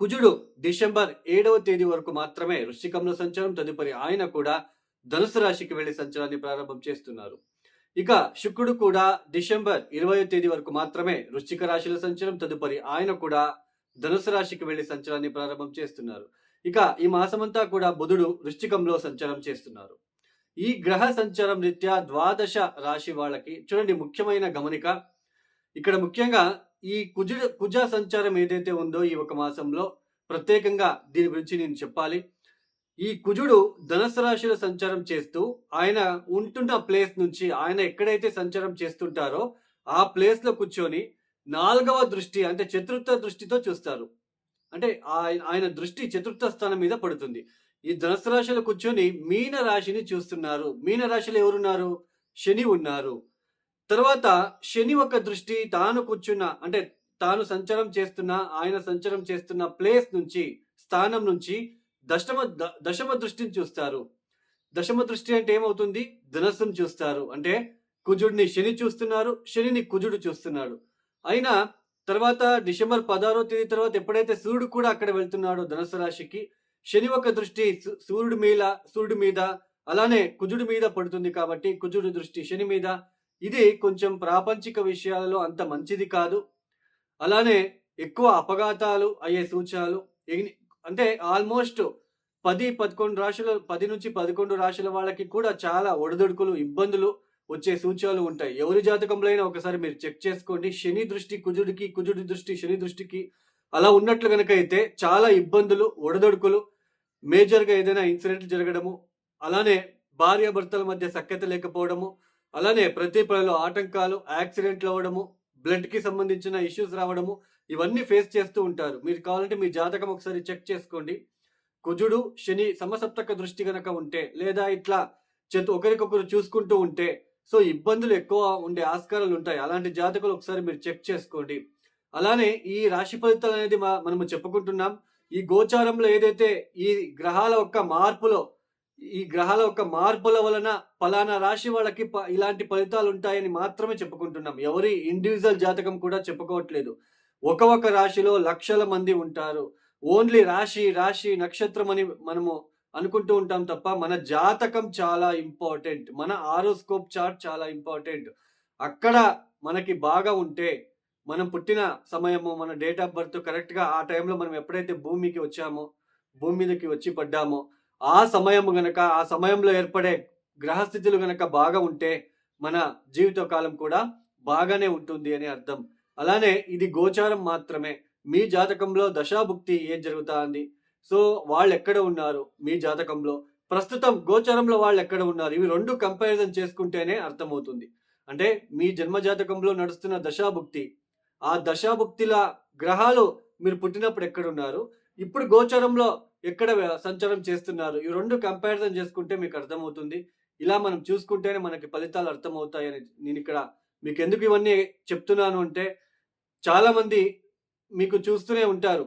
కుజుడు డిసెంబర్ ఏడవ తేదీ వరకు మాత్రమే వృశ్చికంలో సంచారం తదుపరి ఆయన కూడా ధనుసు రాశికి వెళ్ళి సంచారాన్ని ప్రారంభం చేస్తున్నారు. ఇక శుక్రుడు కూడా డిసెంబర్ ఇరవై తేదీ వరకు మాత్రమే వృశ్చిక రాశిలో సంచారం తదుపరి ఆయన కూడా ధనుసు రాశికి వెళ్ళి సంచారాన్ని ప్రారంభం చేస్తున్నారు. ఇక ఈ మాసమంతా కూడా బుధుడు వృశ్చికంలో సంచారం చేస్తున్నారు. ఈ గ్రహ సంచారం రీత్యా ద్వాదశ రాశి వాళ్ళకి చూడండి ముఖ్యమైన గమనిక. ఇక్కడ ముఖ్యంగా ఈ కుజుడు కుజ సంచారం ఏదైతే ఉందో ఈ ఒక మాసంలో ప్రత్యేకంగా దీని గురించి నేను చెప్పాలి. ఈ కుజుడు ధనస్సు రాశిలో సంచారం చేస్తూ ఆయన ఉంటున్న ప్లేస్ నుంచి ఆయన ఎక్కడైతే సంచారం చేస్తుంటారో ఆ ప్లేస్లో కూర్చొని నాలుగవ దృష్టి అంటే చతుర్థ దృష్టితో చూస్తారు. అంటే ఆయన ఆయన దృష్టి చతుర్థ స్థానం మీద పడుతుంది. ఈ ధనస్సు రాశిలో కూర్చొని మీన రాశిని చూస్తున్నారు. మీన రాశిలో ఎవరున్నారు? శని ఉన్నారు. తర్వాత శని ఒక దృష్టి తాను కూర్చున్న అంటే తాను సంచారం చేస్తున్న ఆయన సంచారం చేస్తున్న ప్లేస్ నుంచి స్థానం నుంచి దశమ ద- దశమ దృష్టిని చూస్తారు. దశమ దృష్టి అంటే ఏమవుతుంది? ధనస్సును చూస్తారు. అంటే కుజుడిని శని చూస్తున్నారు శనిని కుజుడు చూస్తున్నాడు. అయినా తర్వాత డిసెంబర్ పదహారో తేదీ తర్వాత ఎప్పుడైతే సూర్యుడు కూడా అక్కడ వెళ్తున్నాడో ధనుసు రాశికి శని ఒక దృష్టి సూర్యుడి మీద సూర్యుడి మీద అలానే కుజుడి మీద పడుతుంది కాబట్టి కుజుడి దృష్టి శని మీద ఇది కొంచెం ప్రాపంచిక విషయాలలో అంత మంచిది కాదు. అలానే ఎక్కువ అపఘాతాలు అయ్యే సూచనలు అంటే ఆల్మోస్ట్ పది పదకొండు రాశుల పది నుంచి పదకొండు రాశుల వాళ్ళకి కూడా చాలా ఒడిదుడుకులు ఇబ్బందులు వచ్చే సూచనలు ఉంటాయి. ఎవరి జాతకంలో అయినా ఒకసారి మీరు చెక్ చేసుకోండి. శని దృష్టి కుజుడికి కుజుడి దృష్టి శని దృష్టికి అలా ఉన్నట్లు కనుక అయితే చాలా ఇబ్బందులు ఒడదొడుకులు మేజర్గా ఏదైనా ఇన్సిడెంట్ జరగడము అలానే భార్యాభర్తల మధ్య సఖ్యత లేకపోవడము అలానే ప్రతి పనిలో ఆటంకాలు యాక్సిడెంట్లు అవ్వడము బ్లడ్కి సంబంధించిన ఇష్యూస్ రావడము ఇవన్నీ ఫేస్ చేస్తూ ఉంటారు. మీరు కావాలంటే మీ జాతకం ఒకసారి చెక్ చేసుకోండి. కుజుడు శని సమసప్తక దృష్టి గనక ఉంటే లేదా ఇట్లా చేతు ఒకరికొకరు చూసుకుంటూ ఉంటే సో ఇబ్బందులు ఎక్కువ ఉండే ఆస్కారాలు ఉంటాయి. అలాంటి జాతకులు ఒకసారి మీరు చెక్ చేసుకోండి. అలానే ఈ రాశి ఫలితాలు అనేది మా- మనము చెప్పుకుంటున్నాం. ఈ గోచారంలో ఏదైతే ఈ గ్రహాల యొక్క మార్పులో ఈ గ్రహాల యొక్క మార్పుల వలన ఫలానా రాశి వాళ్ళకి ప- ఇలాంటి ఫలితాలు ఉంటాయని మాత్రమే చెప్పుకుంటున్నాం. ఎవరి ఇండివిజువల్ జాతకం కూడా చెప్పుకోవట్లేదు. ఒక ఒక రాశిలో లక్షల మంది ఉంటారు. ఓన్లీ రాశి రాశి నక్షత్రం అని మనము అనుకుంటూ ఉంటాం తప్ప మన జాతకం చాలా ఇంపార్టెంట్ మన ఆరోస్కోప్ చార్ట్ చాలా ఇంపార్టెంట్ అక్కడ మనకి బాగా ఉంటే మనం పుట్టిన సమయము మన డేట్ ఆఫ్ బర్త్ కరెక్ట్గా ఆ టైంలో మనం ఎప్పుడైతే భూమికి వచ్చామో భూమి మీదకి వచ్చి పడ్డామో ఆ సమయం గనక ఆ సమయంలో ఏర్పడే గ్రహస్థితులు గనక బాగా ఉంటే మన జీవితకాలం కూడా బాగానే ఉంటుంది అని అర్థం. అలానే ఇది గోచారం మాత్రమే. మీ జాతకంలో దశాభుక్తి ఏం జరుగుతా అంది సో వాళ్ళు ఎక్కడ ఉన్నారు మీ జాతకంలో? ప్రస్తుతం గోచారంలో వాళ్ళు ఎక్కడ ఉన్నారు? ఇవి రెండు కంపారిజన్ చేసుకుంటేనే అర్థమవుతుంది. అంటే మీ జన్మ జాతకంలో నడుస్తున్న దశాభుక్తి. ఆ దశాభుక్తిల గ్రహాలు మీరు పుట్టినప్పుడు ఎక్కడున్నారు ఇప్పుడు గోచారంలో ఎక్కడ సంచారం చేస్తున్నారు? ఈ రెండు కంపారిజన్ చేసుకుంటే మీకు అర్థమవుతుంది. ఇలా మనం చూసుకుంటేనే మనకి ఫలితాలు అర్థమవుతాయని నేను ఇక్కడ మీకు ఎందుకు ఇవన్నీ చెప్తున్నాను అంటే చాలామంది మీకు చూస్తూనే ఉంటారు.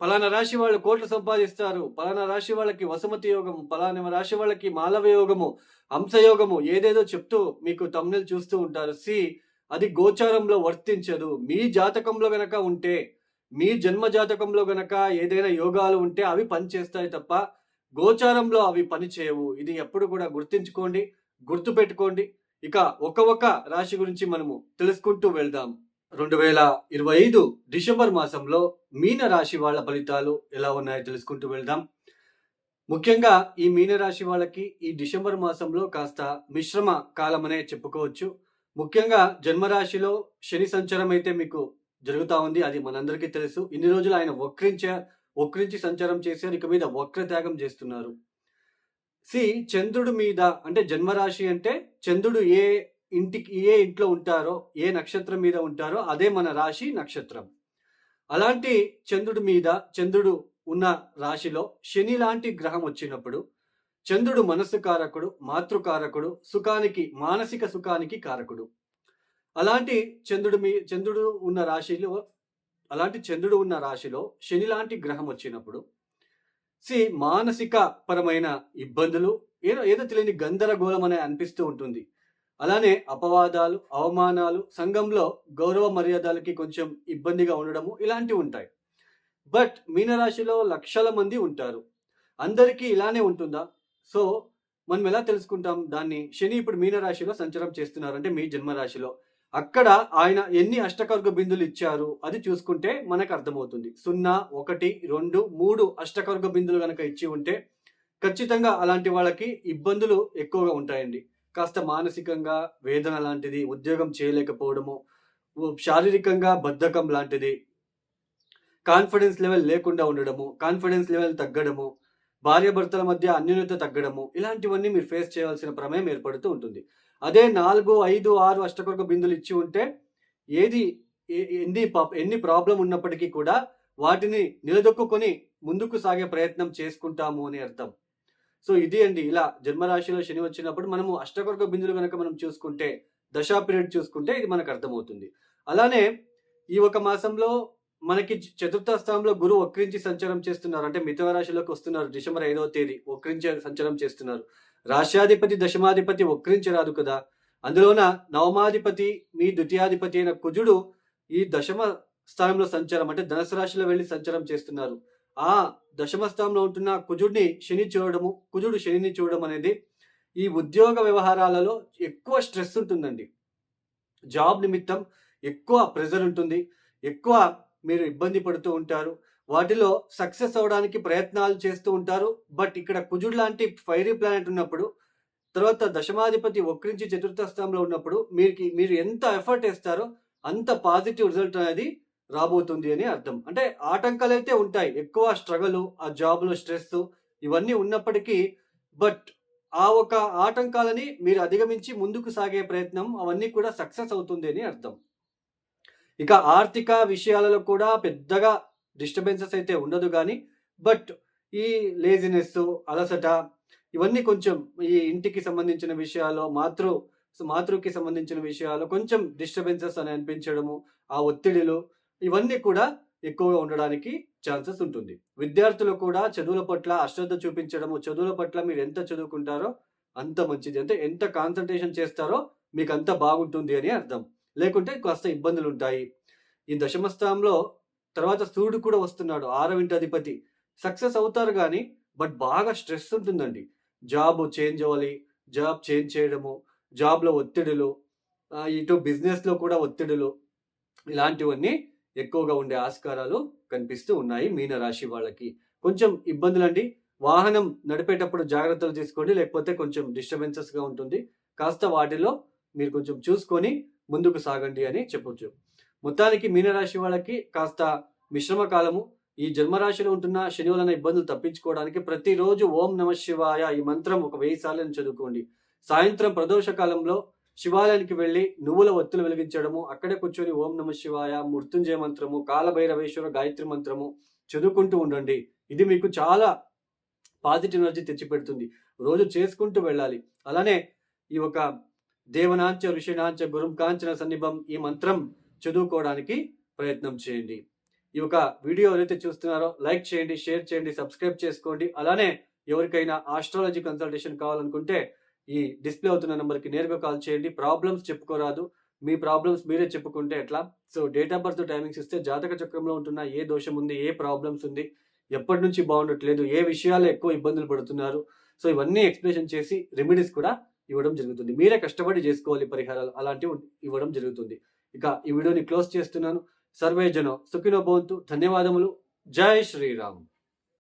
పలానా రాశి వాళ్ళు కోట్లు సంపాదిస్తారు. పలానా రాశి వాళ్ళకి వసుమతి యోగము పలానా రాశి వాళ్ళకి మాలవ యోగము హంసయోగము ఏదేదో చెప్తూ మీకు తమ్ముళ్ళు చూస్తూ ఉంటారు. సి అది గోచారంలో వర్తించదు. మీ జాతకంలో గనక ఉంటే మీ జన్మ జాతకంలో గనక ఏదైనా యోగాలు ఉంటే అవి పనిచేస్తాయి తప్ప గోచారంలో అవి పని చేయవు ఇది ఎప్పుడు కూడా గుర్తించుకోండి గుర్తు పెట్టుకోండి ఇక ఒక ఒక రాశి గురించి మనము తెలుసుకుంటూ వెళ్దాం. రెండు వేల ఇరవై ఐదు డిసెంబర్ మాసంలో మీన రాశి వాళ్ళ ఫలితాలు ఎలా ఉన్నాయో తెలుసుకుంటూ వెళ్దాం. ముఖ్యంగా ఈ మీనరాశి వాళ్ళకి ఈ డిసెంబర్ మాసంలో కాస్త మిశ్రమ కాలమనే చెప్పుకోవచ్చు. ముఖ్యంగా జన్మరాశిలో శని సంచారం అయితే మీకు జరుగుతా ఉంది అది మనందరికీ తెలుసు. ఇన్ని రోజులు ఆయన వక్రించే వక్రించి సంచారం చేశారు ఇక మీద వక్రత్యాగం చేస్తున్నారు. సి చంద్రుడి మీద అంటే జన్మరాశి అంటే చంద్రుడు ఏ ఇంటికి ఏ ఇంట్లో ఉంటారో ఏ నక్షత్రం మీద ఉంటారో అదే మన రాశి నక్షత్రం. అలాంటి చంద్రుడి మీద చంద్రుడు ఉన్న రాశిలో శని లాంటి గ్రహం వచ్చినప్పుడు చంద్రుడు మనస్సు కారకుడు మాతృకారకుడు సుఖానికి మానసిక సుఖానికి కారకుడు. అలాంటి చంద్రుడు మీ చంద్రుడు ఉన్న రాశిలో అలాంటి చంద్రుడు ఉన్న రాశిలో శని లాంటి గ్రహం వచ్చినప్పుడు సి మానసిక పరమైన ఇబ్బందులు ఏదో ఏదో తెలియని గందరగోళం అనే అనిపిస్తూ ఉంటుంది. అలానే అపవాదాలు అవమానాలు సంఘంలో గౌరవ మర్యాదలకి కొంచెం ఇబ్బందిగా ఉండడము ఇలాంటివి ఉంటాయి. బట్ మీనరాశిలో లక్షల మంది ఉంటారు. అందరికీ ఇలానే ఉంటుందా? సో మనం ఎలా తెలుసుకుంటాం దాన్ని? శని ఇప్పుడు మీనరాశిలో సంచారం చేస్తున్నారు అంటే మీ జన్మరాశిలో. అక్కడ ఆయన ఎన్ని అష్టకర్గ బిందులు ఇచ్చారు అది చూసుకుంటే మనకు అర్థమవుతుంది. సున్నా ఒకటి రెండు మూడు అష్టకర్గ బిందులు కనుక ఇచ్చి ఉంటే ఖచ్చితంగా అలాంటి వాళ్ళకి ఇబ్బందులు ఎక్కువగా ఉంటాయండి. కాస్త మానసికంగా వేదన లాంటిది ఉద్యోగం చేయలేకపోవడము శారీరకంగా బద్ధకం లాంటిది కాన్ఫిడెన్స్ లెవెల్ లేకుండా ఉండడము కాన్ఫిడెన్స్ లెవెల్ తగ్గడము భార్యాభర్తల మధ్య అన్యోన్యత తగ్గడము ఇలాంటివన్నీ మీరు ఫేస్ చేయాల్సిన ప్రమేయం ఏర్పడుతూ ఉంటుంది. అదే నాలుగు ఐదు ఆరు అష్టకొరక బిందులు ఇచ్చి ఉంటే ఏది ఎన్ని ఎన్ని ప్రాబ్లం ఉన్నప్పటికీ కూడా వాటిని నిలదొక్కుని ముందుకు సాగే ప్రయత్నం చేసుకుంటాము అని అర్థం. సో ఇది అండి. ఇలా జన్మరాశిలో శని వచ్చినప్పుడు మనము అష్టకొరక బిందులు కనుక మనం చూసుకుంటే దశా పీరియడ్ చూసుకుంటే ఇది మనకు అర్థమవుతుంది. అలానే ఈ ఒక మాసంలో మనకి చతుర్థ స్థానంలో గురువు వక్రించి సంచారం చేస్తున్నారు. అంటే మిథున రాశిలోకి వస్తున్నారు. డిసెంబర్ ఐదవ తేదీ వక్రించి సంచారం చేస్తున్నారు. రాష్ట్రాధిపతి దశమాధిపతి వక్రించరాదు కదా. అందులోన నవమాధిపతి మీ ద్వితీయాధిపతి అయిన కుజుడు ఈ దశమ స్థానంలో సంచారం అంటే ధనసు రాశిలో వెళ్ళి సంచారం చేస్తున్నారు. ఆ దశమ స్థానంలో ఉంటున్న కుజుడిని శని చూడడము కుజుడు శనిని చూడడం అనేది ఈ ఉద్యోగ వ్యవహారాలలో ఎక్కువ స్ట్రెస్ ఉంటుందండి. జాబ్ నిమిత్తం ఎక్కువ ప్రెజర్ ఉంటుంది. ఎక్కువ మీరు ఇబ్బంది పడుతూ ఉంటారు. వాటిలో సక్సెస్ అవడానికి ప్రయత్నాలు చేస్తూ ఉంటారు. బట్ ఇక్కడ కుజుడు లాంటి ఫైరీ ప్లానెట్ ఉన్నప్పుడు తర్వాత దశమాధిపతి ఒక్కరించి చతుర్థ స్థానంలో ఉన్నప్పుడు మీకు మీరు ఎంత ఎఫర్ట్ వేస్తారో అంత పాజిటివ్ రిజల్ట్ అనేది రాబోతుంది అని అర్థం. అంటే ఆటంకాలు అయితే ఉంటాయి. ఎక్కువ స్ట్రగల్ ఆ జాబ్లో స్ట్రెస్ ఇవన్నీ ఉన్నప్పటికీ బట్ ఆ ఒక ఆటంకాలని మీరు అధిగమించి ముందుకు సాగే ప్రయత్నం అవన్నీ కూడా సక్సెస్ అవుతుంది అని అర్థం. ఇక ఆర్థిక విషయాలలో కూడా పెద్దగా డిస్టర్బెన్సెస్ అయితే ఉండదు కానీ బట్ ఈ లేజినెస్ అలసట ఇవన్నీ కొంచెం ఈ ఇంటికి సంబంధించిన విషయాలు మాతృ మాతృకి సంబంధించిన విషయాలు కొంచెం డిస్టర్బెన్సెస్ అని అనిపించడము ఆ ఒత్తిడిలు ఇవన్నీ కూడా ఎక్కువగా ఉండడానికి ఛాన్సెస్ ఉంటుంది. విద్యార్థులు కూడా చదువుల పట్ల అశ్రద్ధ చూపించడము చదువుల పట్ల మీరు ఎంత చదువుకుంటారో అంత మంచిది. అంటే ఎంత కాన్సన్ట్రేషన్ చేస్తారో మీకు అంత బాగుంటుంది అని అర్థం. లేకుంటే కాస్త ఇబ్బందులు ఉంటాయి ఈ దశమస్థానంలో తర్వాత సూర్యుడు కూడా వస్తున్నాడు ఆరవింటి అధిపతి. సక్సెస్ అవుతారు కానీ బట్ బాగా స్ట్రెస్ ఉంటుందండి. జాబ్ చేంజ్ అవ్వాలి జాబ్ చేంజ్ చేయడము జాబ్లో ఒత్తిడులు ఇటు బిజినెస్లో కూడా ఒత్తిడులు ఇలాంటివన్నీ ఎక్కువగా ఉండే ఆస్కారాలు కనిపిస్తూ ఉన్నాయి మీనరాశి వాళ్ళకి. కొంచెం ఇబ్బందులండి. వాహనం నడిపేటప్పుడు జాగ్రత్తలు తీసుకోండి లేకపోతే కొంచెం డిస్టర్బెన్సెస్గా ఉంటుంది. కాస్త వాటిలో మీరు కొంచెం చూసుకొని ముందుకు సాగండి అని చెప్పొచ్చు. మొత్తానికి మీనరాశి వాళ్ళకి కాస్త మిశ్రమ కాలము. ఈ జన్మరాశిలో ఉంటున్న శని వలన ఇబ్బందులు తప్పించుకోవడానికి ప్రతిరోజు ఓం నమ శివాయ ఈ మంత్రం ఒక వెయ్యి సార్లు చదువుకోండి. సాయంత్రం ప్రదోష కాలంలో శివాలయానికి వెళ్ళి నువ్వుల ఒత్తులు వెలిగించడము అక్కడే కూర్చొని ఓం నమ శివాయ మృత్యుంజయ మంత్రము కాలభైరవేశ్వర గాయత్రి మంత్రము చదువుకుంటూ ఉండండి. ఇది మీకు చాలా పాజిటివ్ ఎనర్జీ తెచ్చిపెడుతుంది. రోజు చేసుకుంటూ వెళ్ళాలి. అలానే ఈ ఒక దేవనాంచ ఋషినాంచ గురుం కాంచన సన్నిభం ఈ మంత్రం చదువుకోవడానికి ప్రయత్నం చేయండి. ఈ యొక్క వీడియో ఏదైతే చూస్తున్నారో లైక్ చేయండి షేర్ చేయండి సబ్స్క్రైబ్ చేసుకోండి. అలానే ఎవరికైనా ఆస్ట్రాలజీ కన్సల్టేషన్ కావాలనుకుంటే ఈ డిస్ప్లే అవుతున్న నెంబర్కి నేరుగా కాల్ చేయండి. ప్రాబ్లమ్స్ చెప్పుకోరాదు. మీ ప్రాబ్లమ్స్ మీరే చెప్పుకుంటే ఎట్లా? So date of birth timings ఇస్తే జాతక చక్రంలో ఉంటున్న ఏ దోషం ఉంది ఏ ప్రాబ్లమ్స్ ఉంది ఎప్పటి నుంచి బాగుండట్లేదు ఏ విషయాలు ఎక్కువ ఇబ్బందులు పడుతున్నారు? సో ఇవన్నీ ఎక్స్ప్లెనేషన్ చేసి రెమెడీస్ కూడా ఇవ్వడం జరుగుతుంది. మీరే కష్టపడి చేసుకోవాలి పరిహారాలు. అలాంటివి ఇవ్వడం జరుగుతుంది. ఇక ఈ వీడియోని క్లోజ్ చేస్తున్నాను. సర్వే జనం సుఖినో భవంతు. ధన్యవాదములు. జై శ్రీరామ్.